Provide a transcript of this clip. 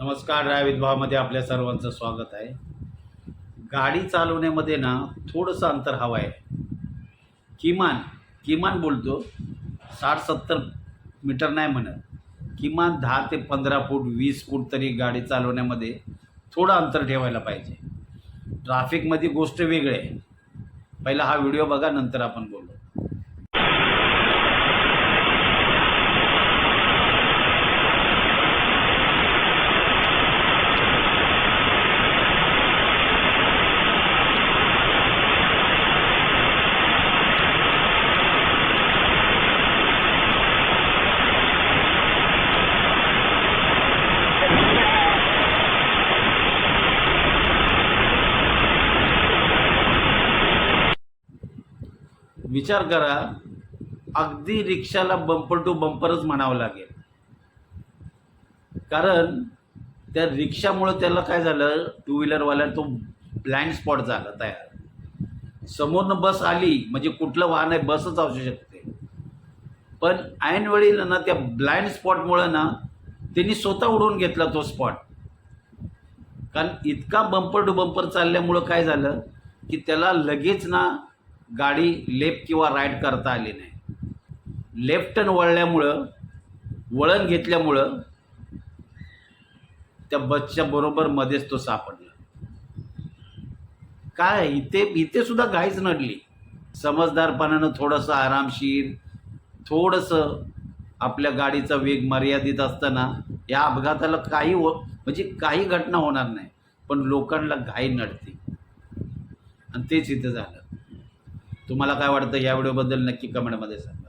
नमस्कार ड्रायव्हित भावामध्ये आपल्या सर्वांचं स्वागत आहे. गाडी चालवण्यामध्ये ना थोडंसं अंतर हवं आहे. किमान किमान बोलतो साठ सत्तर मीटर नाही म्हणत. किमान दहा ते पंधरा फूट वीस फूट तरी गाडी चालवण्यामध्ये थोडं अंतर ठेवायला पाहिजे. ट्रॅफिकमध्ये गोष्ट वेगळी आहे. पहिला हा व्हिडिओ बघा नंतर आपण बोलू. विचार करा अगदी रिक्षाला बंपर टू बंपरच म्हणावं लागेल. कारण त्या रिक्षामुळं त्याला काय झालं टू व्हीलरवाल्या तो ब्लाइंड स्पॉट झाला तयार. समोरनं बस आली म्हणजे कुठलं वाहन आहे बसच असू शकते. पण ऐनवेळी ना त्या ब्लाइंड स्पॉटमुळं ना त्यांनी स्वतः उडवून घेतला तो स्पॉट कारण इतका बंपर टू बंपर चालल्यामुळं काय झालं की त्याला लगेच ना गाडी लेफ्ट किंवा राईट करता आली नाही. लेफ्ट टर्न वळल्यामुळं वळण घेतल्यामुळं त्या बसच्या बरोबर मध्येच तो सापडला काय? इथे इथे सुद्धा घाईच नडली. समजदारपणानं थोडंसं आरामशीर थोडंसं आपल्या गाडीचा वेग मर्यादित असताना या अपघाताला काही हो म्हणजे काही घटना होणार नाही पण लोकांना घाई नडते. आणि तेच इथं झालं. तुम्हाला काय वाटतं? या व्हिडिओबद्दल नक्की कमेंटमध्ये सांगा.